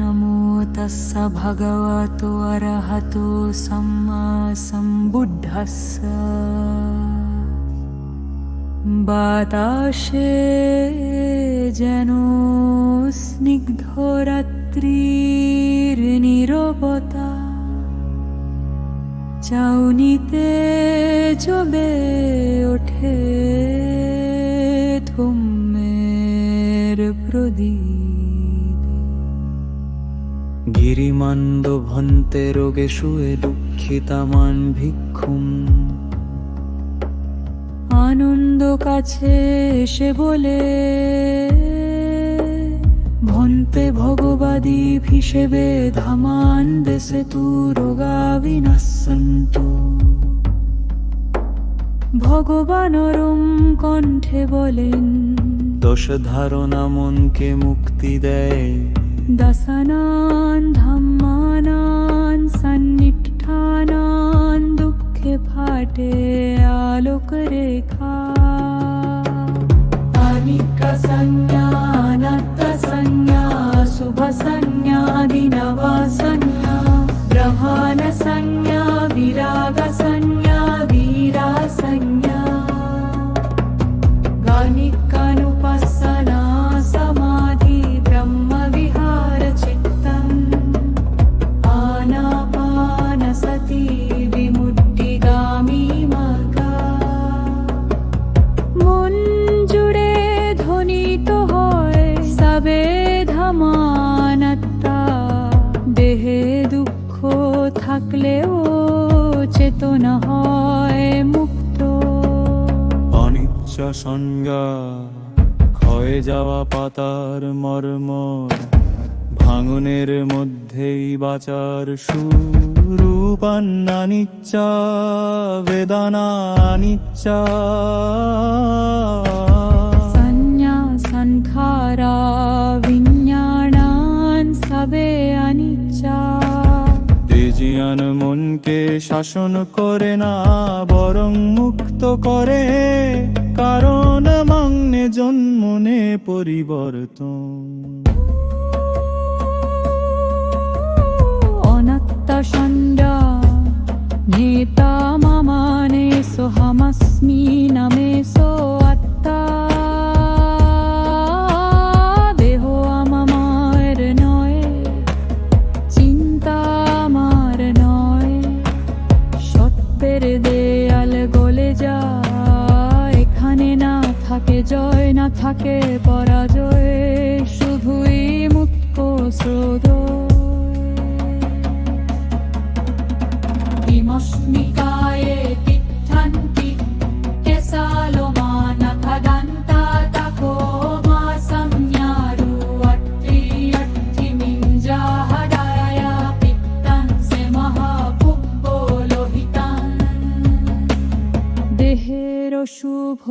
नमो तस्स भगवतो अरहतो सम्मा सम्बुद्धस्स। बाताशे जनो स्निग्धोरत्रीर्निरोपता चौनिते चो उठे। প্রদীপ গিরিমান্ড ভন্তে রোগে শুয়ে দুঃখিতামান ভিক্ষুম। আনন্দ কাছে এসে বলে, ভন্তে ভগবাদী হিসেবে ধামান দেশে তু রোগা বিনাশন্তু। ভগবানরম কণ্ঠে বলেন দোষ ধারণা মনকে মুক্তি দেয়। দশনান ধাম্মানান সন্নিষ্ঠানান দুঃখে ফাটে আলোক রেখা থাকলেও চেতনা হয় মুক্ত। অনিচ্ছ সংজ্ঞা ক্ষয়ে যাওয়া পাতার মর্ম, ভাঙনের মধ্যেই বাঁচার সুরূপান্নানিচ্ছা বেদানা নিচ্ছা। তেজিয়ান মনকে শাসন করে না, বরং মুক্ত করে। কারণ মাংনে জন্মনে পরিবর্তন। অনাত্ত সঞ্জা নেতা মামানে সোহমস্মি নামে সো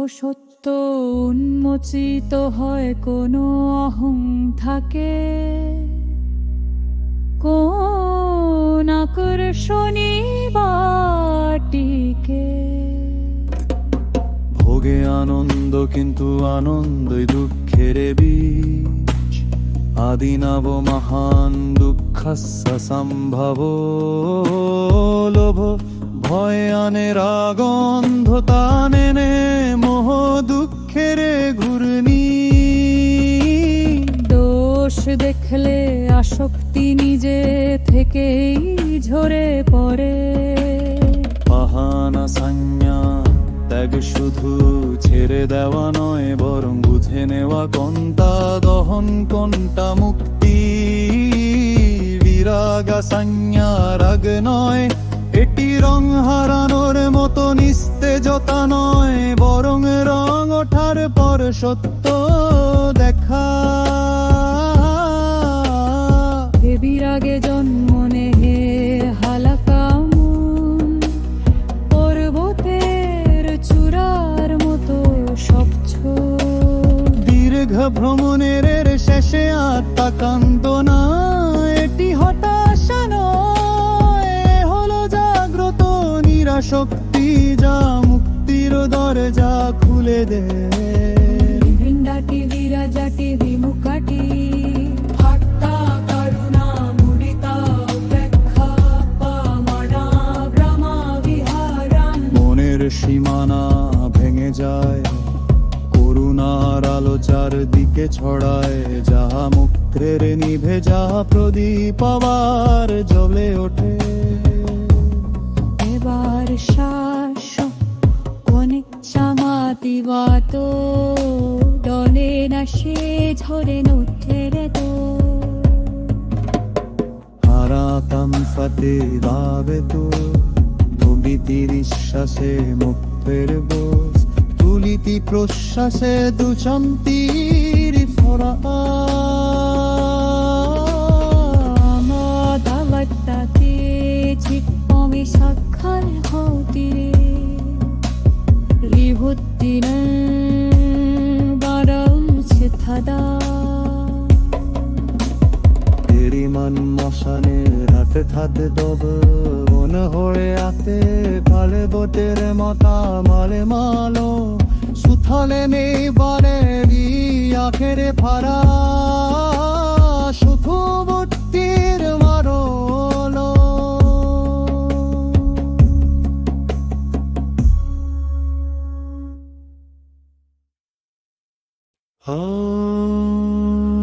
সত্য উন্মোচিত হয়, কোনো অহং থাকে। কোন আকর্ষণী বাটিকে ভোগে আনন্দ, কিন্তু আনন্দই দুঃখের বীজ। আদিনব মহান দুঃখস্য সম্ভব। লোভ, ভয়, আনে রাগন্ধতা। দেখলে আসক্তি নিজে থেকেই ঝরে পড়ে। পাহানা সংজ্ঞা ত্যাগ শুধু ছেড়ে দেওয়া নয়, বরং বুঝে নেওয়া কোনটা দহন, কোনটা মুক্তি। বিরাগা সংজ্ঞা রাগ নয়, এটি রং হারানোর মতো নিস্তেজতা নয়, বরং রং ওঠার পর সত্য দেখা বিরাগে জন্ম নেহে হালাকা মন। পর্বতের চূড়ার মতো স্বচ্ছ। দীর্ঘ ভ্রমণের শেষে আত্মা কান্ত না। এটি হতাশা নয় হলো জাগ্রত নিরাশক্তি যা মুক্তির দরজা খুলে দেয়। বৃন্দা চারদিকে নিভে প্রদীপ আবার জ্বলে ওঠে। এবার শ্বাস অনেক চামাতিবাত ডলে না সে ঝরে রে তো। হারাতাম ফাতে গাবে তো প্রভৃতি নিঃশ্বাসে মুক্তের বোস তুলিতি প্রশ্বাসে দুচন্তির ফরা সাক্ষর হতিরে রিভুত্তি